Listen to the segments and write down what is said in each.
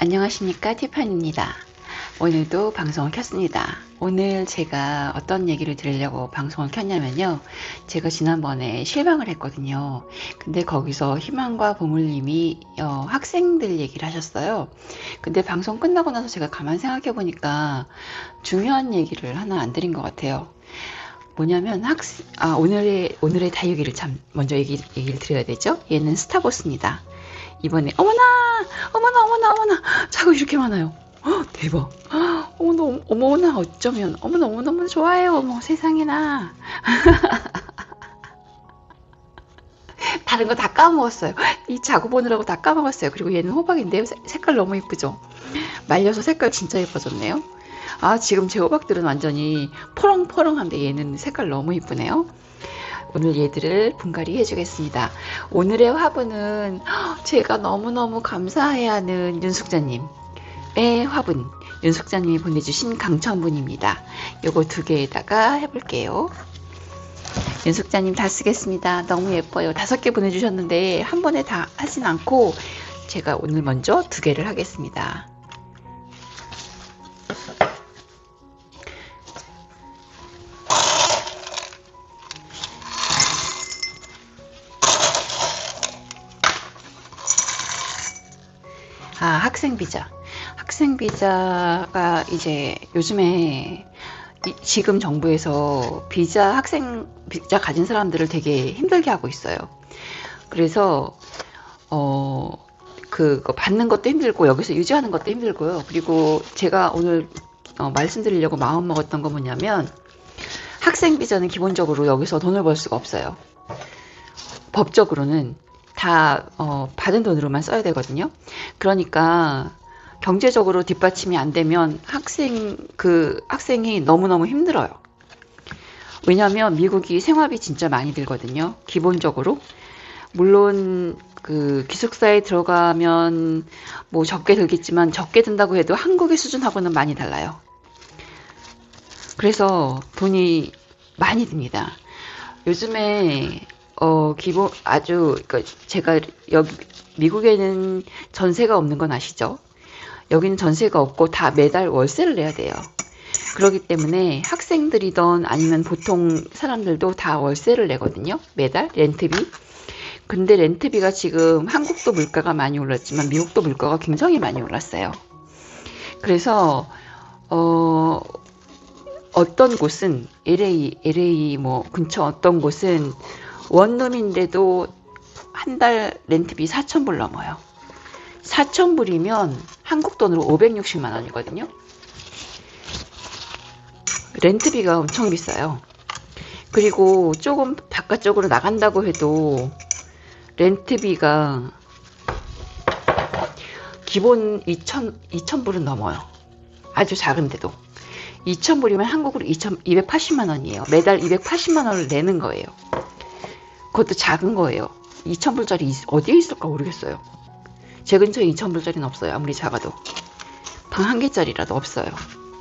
안녕하십니까 티파니입니다. 오늘도 방송을 켰습니다. 오늘 제가 어떤 얘기를 드리려고 방송을 켰냐면요. 제가 지난번에 실망을 했거든요. 근데 거기서 희망과 보물님이 어, 학생들 얘기를 하셨어요. 근데 방송 끝나고 나서 제가 가만 생각해 보니까 중요한 얘기를 하나 안 드린 것 같아요. 뭐냐면 학생 아 오늘의 오늘의 다육이를 참 먼저 얘기, 얘기를 드려야 되죠. 얘는 스타보스입니다. 이번에 어머나 어머나 어머나 어머나 자꾸 이렇게 많아요. 헉, 대박. 헉, 어머나 어머나 어쩌면 어머나 어머나 어머나 좋아요. 어머 세상에나. 다른 거 다 까먹었어요. 이 자고 보느라고 다 까먹었어요. 그리고 얘는 호박인데요. 색- 색깔 너무 이쁘죠? 말려서 색깔 진짜 예뻐졌네요. 아, 지금 제 호박들은 완전히 포렁포렁한데 얘는 색깔 너무 이쁘네요. 오늘 얘들을 분갈이 해주겠습니다. 오늘의 화분은 헉, 제가 너무너무 감사해야 하는 윤숙자님의 화분. 윤숙자님이 보내주신 강천분입니다. 요거 두 개에다가 해볼게요. 윤숙자님 다 쓰겠습니다. 너무 예뻐요. 다섯 개 보내주셨는데 한 번에 다 하진 않고 제가 오늘 먼저 두 개를 하겠습니다. 아, 학생 비자. 학생 비자가 이제 요즘에 이- 지금 정부에서 비자 학생 비자 가진 사람들을 되게 힘들게 하고 있어요. 그래서 어 그거 받는 것도 힘들고 여기서 유지하는 것도 힘들고요. 그리고 제가 오늘 어, 말씀드리려고 마음 먹었던 건 뭐냐면 학생 비자는 기본적으로 여기서 돈을 벌 수가 없어요. 법적으로는 다 어, 받은 돈으로만 써야 되거든요. 그러니까 경제적으로 뒷받침이 안 되면 학생 그 학생이 너무너무 힘들어요. 왜냐하면 미국이 생활비 진짜 많이 들거든요. 기본적으로 물론 그 기숙사에 들어가면 뭐 적게 들겠지만 적게 든다고 해도 한국의 수준하고는 많이 달라요. 그래서 돈이 많이 듭니다. 요즘에 어 기본 아주 그 제가 여기 미국에는 전세가 없는 건 아시죠? 여기는 전세가 없고 다 매달 월세를 내야 돼요. 그렇기 때문에 학생들이던 아니면 보통 사람들도 다 월세를 내거든요. 매달 렌트비. 근데 렌트비가 지금 한국도 물가가 많이 올랐지만 미국도 물가가 굉장히 많이 올랐어요. 그래서 어 어떤 곳은 LA, LA 뭐 근처 어떤 곳은 원룸인데도 한 달 렌트비 4,000불 넘어요. 4,000불이면 한국 돈으로 560만 원이거든요. 렌트비가 엄청 비싸요. 그리고 조금 바깥쪽으로 나간다고 해도 렌트비가 기본 2,000, 2,000불은 넘어요. 아주 작은데도. 2,000불이면 한국으로 2,000, 280만 원이에요. 매달 280만 원을 내는 거예요. 그것도 작은 거예요. 2,000불짜리 어디에 있을까 모르겠어요. 제 근처에 2,000불짜리는 없어요. 아무리 작아도. 방 한 개짜리라도 없어요.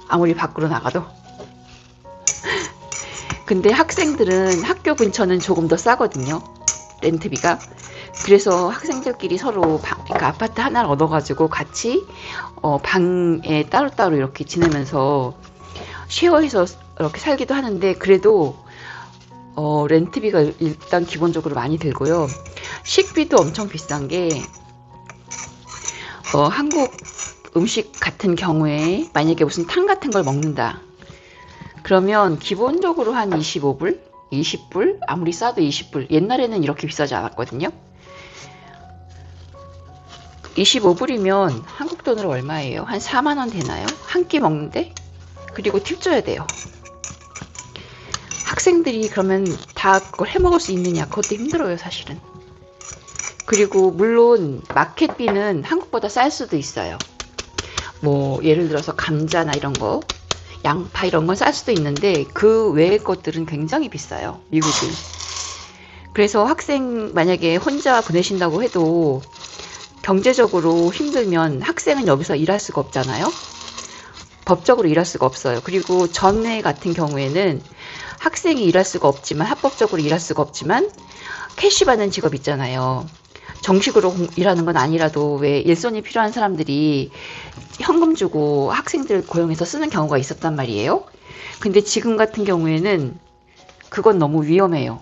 아무리 밖으로 나가도. 근데 학생들은 학교 근처는 조금 더 싸거든요. 렌트비가. 그래서 학생들끼리 서로 방, 그러니까 아파트 하나를 얻어가지고 같이 어, 방에 따로따로 이렇게 지내면서 쉐어해서 이렇게 살기도 하는데 그래도 어, 렌트비가 일단 기본적으로 많이 들고요. 식비도 엄청 비싼 게 어, 한국 음식 같은 경우에 만약에 무슨 탕 같은 걸 먹는다. 그러면 기본적으로 한 25불, 20불, 아무리 싸도 20불. 옛날에는 이렇게 비싸지 않았거든요. 25불이면 한국 돈으로 얼마예요? 한 4만 원 되나요? 한 끼 먹는데? 그리고 팁 줘야 돼요. 학생들이 그러면 다 그걸 해 먹을 수 있느냐? 그것도 힘들어요, 사실은. 그리고 물론 마켓비는 한국보다 쌀 수도 있어요. 뭐 예를 들어서 감자나 이런 거, 양파 이런 건 쌀 수도 있는데 그 외의 것들은 굉장히 비싸요. 미국은. 그래서 학생 만약에 혼자 보내신다고 해도 경제적으로 힘들면 학생은 여기서 일할 수가 없잖아요. 법적으로 일할 수가 없어요. 그리고 전회 같은 경우에는 학생이 일할 수가 없지만 합법적으로 일할 수가 없지만 캐시 받는 직업 있잖아요. 정식으로 공- 일하는 건 아니라도 왜 일손이 필요한 사람들이 현금 주고 학생들 고용해서 쓰는 경우가 있었단 말이에요. 근데 지금 같은 경우에는 그건 너무 위험해요.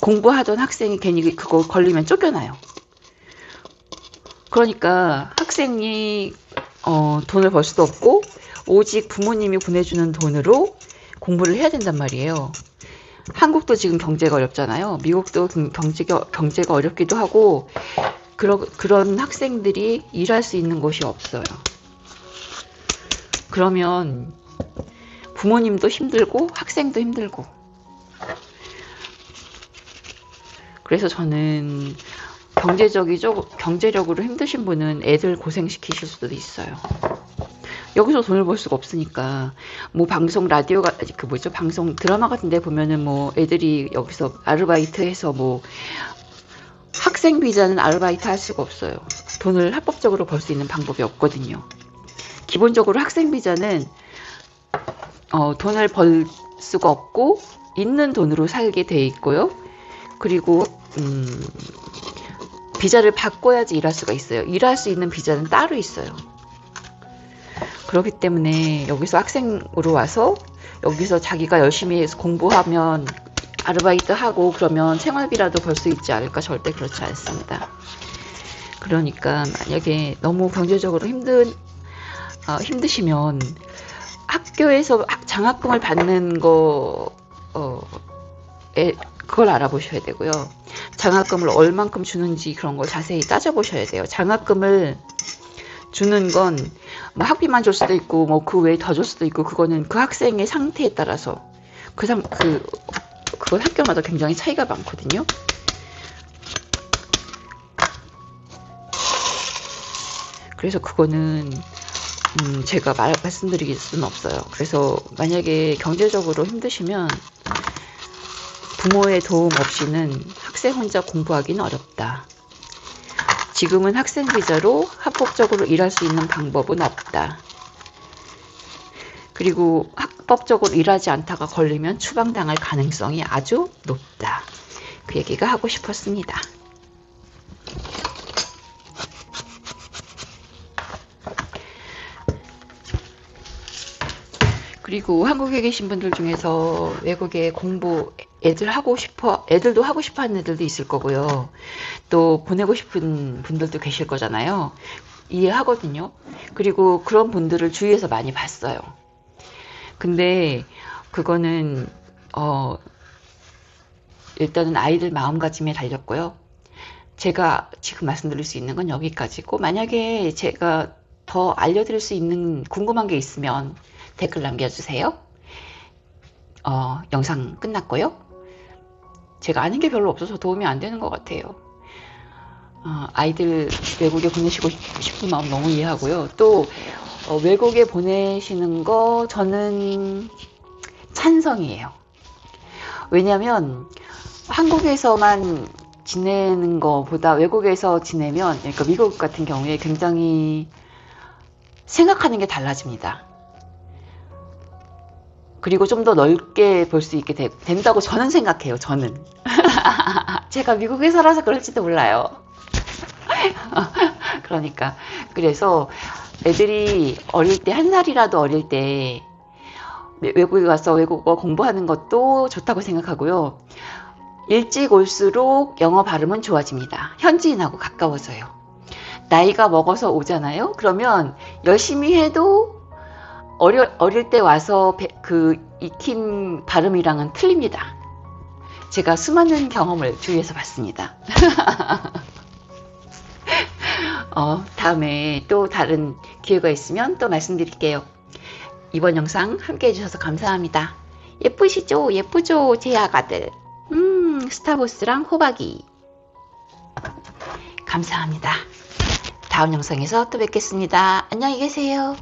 공부하던 학생이 괜히 그거 걸리면 쫓겨나요. 그러니까 학생이 어, 돈을 벌 수도 없고 오직 부모님이 보내주는 돈으로 공부를 해야 된단 말이에요. 한국도 지금 경제가 어렵잖아요. 미국도 경- 경제가, 경제가 어렵기도 하고 그러, 그런 학생들이 일할 수 있는 곳이 없어요. 그러면 부모님도 힘들고 학생도 힘들고 그래서 저는 경제적이죠 경제력으로 힘드신 분은 애들 고생시키실 수도 있어요. 여기서 돈을 벌 수가 없으니까 뭐 방송 라디오가 그 뭐죠 방송 드라마 같은 데 보면은 뭐 애들이 여기서 아르바이트해서 뭐 학생 비자는 아르바이트 할 수가 없어요. 돈을 합법적으로 벌 수 있는 방법이 없거든요. 기본적으로 학생 비자는 어, 돈을 벌 수가 없고 있는 돈으로 살게 돼 있고요. 그리고 음, 비자를 바꿔야지 일할 수가 있어요. 일할 수 있는 비자는 따로 있어요. 그렇기 때문에 여기서 학생으로 와서 여기서 자기가 열심히 공부하면 아르바이트 하고 그러면 생활비라도 벌 수 있지 않을까 절대 그렇지 않습니다. 그러니까 만약에 너무 경제적으로 힘든 어, 힘드시면 학교에서 학- 장학금을 받는 거 어, 에, 그걸 알아보셔야 되고요. 장학금을 얼만큼 주는지 그런 걸 자세히 따져보셔야 돼요. 장학금을 주는 건 뭐 학비만 줄 수도 있고 뭐 그 외에 더 줄 수도 있고 그거는 그 학생의 상태에 따라서 그 상 그 그건 학교마다 굉장히 차이가 많거든요. 그래서 그거는 음, 제가 말, 말씀드릴 수는 없어요. 그래서 만약에 경제적으로 힘드시면 부모의 도움 없이는 학생 혼자 공부하기는 어렵다. 지금은 학생 비자로 합법적으로 일할 수 있는 방법은 없다. 그리고 합법적으로 일하지 않다가 걸리면 추방당할 가능성이 아주 높다. 그 얘기가 하고 싶었습니다. 그리고 한국에 계신 분들 중에서 외국에 공부 애들 하고 싶어 애들도 하고 싶어 하는 애들도 있을 거고요. 또 보내고 싶은 분들도 계실 거잖아요. 이해하거든요. 그리고 그런 분들을 주위에서 많이 봤어요. 근데 그거는 어 일단은 아이들 마음가짐에 달렸고요. 제가 지금 말씀드릴 수 있는 건 여기까지고 만약에 제가 더 알려드릴 수 있는 궁금한 게 있으면 댓글 남겨주세요. 어, 영상 끝났고요. 제가 아는 게 별로 없어서 도움이 안 되는 것 같아요. 어, 아이들 외국에 보내시고 싶은 마음 너무 이해하고요. 또 어, 외국에 보내시는 거 저는 찬성이에요. 왜냐하면 한국에서만 지내는 것보다 외국에서 지내면 그러니까 미국 같은 경우에 굉장히 생각하는 게 달라집니다. 그리고 좀 더 넓게 볼 수 있게 되, 된다고 저는 생각해요. 저는 제가 미국에 살아서 그럴지도 몰라요. 그러니까 그래서 애들이 어릴 때 한 살이라도 어릴 때 외국에 가서 외국어 공부하는 것도 좋다고 생각하고요. 일찍 올수록 영어 발음은 좋아집니다. 현지인하고 가까워져요. 나이가 먹어서 오잖아요. 그러면 열심히 해도 어려, 어릴 때 와서 배- 그 익힌 발음이랑은 틀립니다. 제가 수많은 경험을 주위에서 봤습니다. 어, 다음에 또 다른 기회가 있으면 또 말씀드릴게요. 이번 영상 함께 해주셔서 감사합니다. 예쁘시죠? 예쁘죠? 제 아가들. 음, 스타보스랑 호박이. 감사합니다. 다음 영상에서 또 뵙겠습니다. 안녕히 계세요.